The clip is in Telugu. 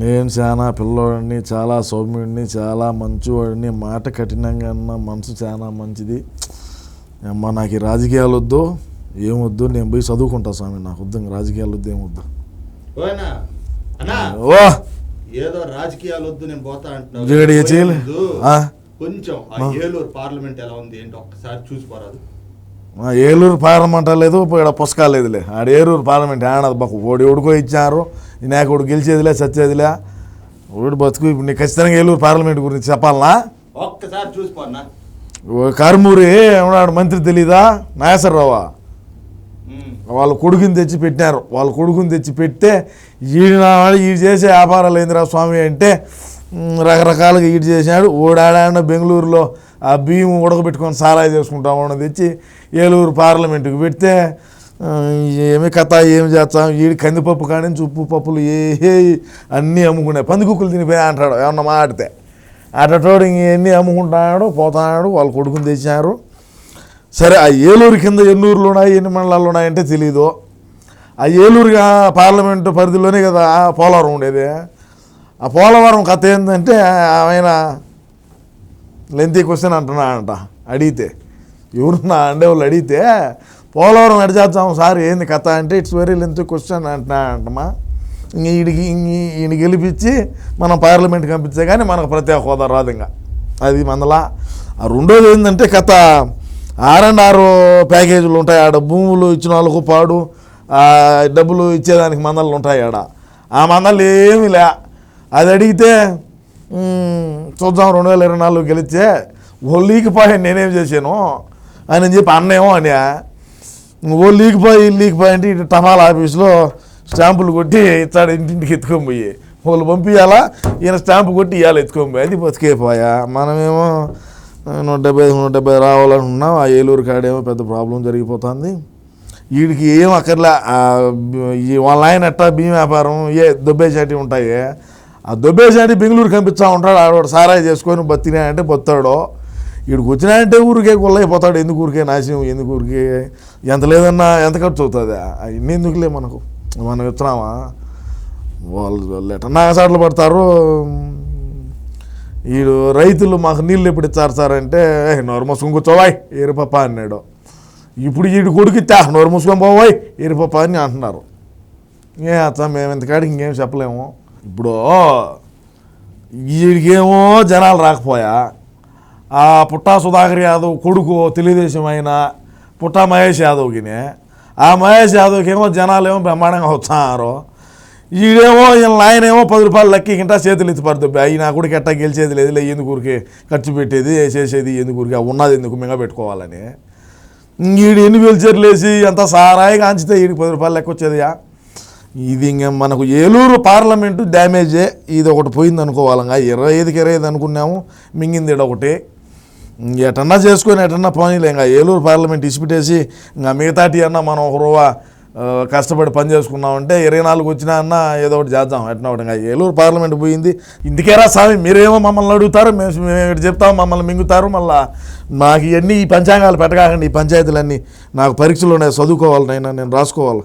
నేను చాలా పిల్లోడిని చాలా సౌమ్యుడిని చాలా మంచివాడిని మాట కఠినంగా అన్న మనసు చాలా మంచిది. అమ్మ నాకు ఈ రాజకీయాలు వద్దు ఏమొద్దు నేను పోయి చదువుకుంటా స్వామి నాకు వద్దు రాజకీయాలు వద్దు ఏమొద్దు ఓ ఏదో రాజకీయాలు వద్దు నేను పోతా ఆ. కొంచెం. ఏలూరు పార్లమెంట్ ఎలా ఉంది ఏంటి? ఒక్కసారి చూసి పోరాదు. ఆ ఏలూరు పార్లమెంట్ లేదు ఇక్కడ పుస్తకాలు లేదులే ఆడ ఏలూరు పార్లమెంట్ ఆడదు బాకు ఓడి ఓడుకో ఇచ్చారు. నాకు గెలిచేదిలే చచ్చేదిలే ఓడి బతుకు ఇప్పుడు నీకు ఖచ్చితంగా ఏలూరు పార్లమెంట్ గురించి చెప్పాలనా? ఒక్కసారి చూసి పోన్నా ఓ కరుమూరి ఎవడాడు మంత్రి తెలీదా? నాగేశ్వరరావా. వాళ్ళ కొడుకుని తెచ్చి పెట్టినారు. వాళ్ళ కొడుకుని తెచ్చి పెడితే ఈడు చేసే వ్యాపారాలు ఏందిరా స్వామి అంటే రకరకాలుగా ఈడు చేశాడు ఓడాడాడ బెంగళూరులో. ఆ బియ్యం ఉడకబెట్టుకొని సారాయి చేసుకుంటాం ఉన్నది తెచ్చి ఏలూరు పార్లమెంటుకి పెడితే ఏమి కథ ఏం చేస్తాం? ఈడు కందిపప్పు కానించి ఉప్పు పప్పులు ఏ అన్నీ అమ్ముకునే పందికుక్కులు తినిపోయా అంటాడు. ఏమన్నా మాడితే. అటటోడు ఇవన్నీ అమ్ముకుంటాడు పోతాడు వాళ్ళ కొడుకుని తెచ్చినారు. సరే ఆ ఏలూరు కింద ఎన్నూరులు ఉన్నాయి ఎన్ని మండలాలు ఉన్నాయంటే తెలీదు. ఆ ఏలూరు పార్లమెంటు పరిధిలోనే కదా పోలవరం ఉండేది. ఆ పోలవరం కథ ఏంటంటే ఆయన లెంతీ క్వశ్చన్ అంటున్నాడంట. అడిగితే ఎవరున్నా అంటే వాళ్ళు అడిగితే పోలవరం అడిచేద్దాం సార్? ఏంది కథ అంటే ఇట్స్ వెరీ లెంతీ క్వశ్చన్ అంటున్నాడంటమ్మా. ఈడికి ఈయన గెలిపించి మనం పార్లమెంట్ పంపించే కానీ మనకు ప్రత్యేక హోదా రాదు ఇంకా. అది మనలా ఆ రెండోది ఏంటంటే కథ ఆర్ అండ్ ఆర్ ప్యాకేజీలు ఉంటాయి ఆడ. భూములు ఇచ్చిన వాళ్ళకు పాడు డబ్బులు ఇచ్చేదానికి మందలు ఉంటాయి ఆడ. ఆ మందలు ఏమీ లే. అది అడిగితే చూద్దాం రెండు వేల ఇరవై నాలుగు గెలిచే ఓ లీకిపోయి నేనేం చేశాను? అని చెప్పి అన్నేమో అని ఓ లీకిపోయి లీకిపోయి అంటే ఇటు టపాల్ ఆఫీస్లో స్టాంపులు కొట్టి ఇచ్చాడు ఇంటింటికి ఎత్తుకొని పోయి. వాళ్ళు పంపించాలా ఈయన స్టాంపు కొట్టి ఇవాళ ఎత్తుకొని పోయి? అది బతికేపోయా. మనమేమో నూట డెబ్బై ఐదు, నూట డెబ్బై రావాలనుకున్నాం ఆ ఏలూరు కాడేమో పెద్ద ప్రాబ్లం జరిగిపోతుంది. వీడికి ఏం అక్కర్లే వాళ్ళ ఆయన ఎట్టా బియ్యం వ్యాపారం ఏ దొబ్బేసాటి ఉంటాయి. ఆ దొబ్బేసాటి బెంగళూరు పంపించా ఉంటాడు ఆడవాడు సారాయి చేసుకొని బతినా అంటే ఇక్కడికి వచ్చినాయంటే ఊరికే గుల్లైపోతాడు ఎందుకు ఊరికే నాశనం ఎందుకు ఊరికే ఎంత లేదన్నా ఎంత ఖర్చు అవుతుంది? అవన్నీ ఎందుకులే మనకు? మనం ఇస్తున్నామా వాళ్ళు లెటర్ ఎట్ట పడతారు. వీడు రైతులు మాకు నీళ్ళు ఎప్పుడు ఇచ్చారు సార్ అంటే "ఏ, నోరు మూసుకొని కూర్చోవాయ్ అన్నాడు. ఇప్పుడు వీడు కొడుకుతా నోరు మూసుకొని పోవాయ్ ఏరిపప్ప అని అంటున్నారు. ఏ అత్త మేము ఇంతకాడికి ఇంకేం చెప్పలేము. ఇప్పుడు వీడికేమో జనాలు రాకపోయా? ఆ పుట్టా సుధాకర్ యాదవ్ కొడుకు తెలుగుదేశం అయిన పుట్టా మహేష్ యాదవ్కినే. ఆ మహేష్ యాదవ్కేమో జనాలు ఏమో బ్రహ్మాండంగా వచ్చారు ఈడేమో ఈయన ఆయనేమో పది రూపాయలు లెక్కింటా చేతులు ఎత్తి పడుతుంది అవి నా కూడా ఎట్టా గెలిచేది లేదు లే ఎందుకు ఊరికే ఖర్చు పెట్టేది చేసేది ఎందుకు ఊరికే ఆ ఉన్నది ఎందుకు మింగ పెట్టుకోవాలని. ఈడు ఎన్ని వేలు వేసి అంత సారాయిగా అంచితే ఈడికి పది రూపాయలు లెక్క వచ్చేదియా ఇది ఇంకా మనకు ఏలూరు పార్లమెంటు డ్యామేజే. ఇది ఒకటి పోయింది అనుకోవాలంగా ఇరవై ఐదుకి ఇరవై ఐదు అనుకున్నాము. మింగింది ఒకటి. ఇంక ఎటన్నా చేసుకొని ఎటన్నా పోనీలే. ఇంకా ఏలూరు పార్లమెంట్ ఇసిపెట్టేసి ఇంకా మిగతాటి అన్నా మనం ఒక రూపా కష్టపడి పని చేసుకున్నామంటే ఇరవై నాలుగు వచ్చినా అన్న ఏదో ఒకటి చేద్దాం. ఎట్లా ఒకటి. ఇంకా ఏలూరు పార్లమెంట్ పోయింది. ఇందుకేరా స్వామి మీరేమో మమ్మల్ని అడుగుతారు. మేము మేము చెప్తాం? మమ్మల్ని మింగుతారు. మళ్ళా నాకు ఇవన్నీ ఈ పంచాంగాలు పెట్టగాకండి ఈ పంచాయతీలన్నీ. నాకు పరీక్షలు ఉన్నాయి. చదువుకోవాలి నేను నేను రాసుకోవాలి.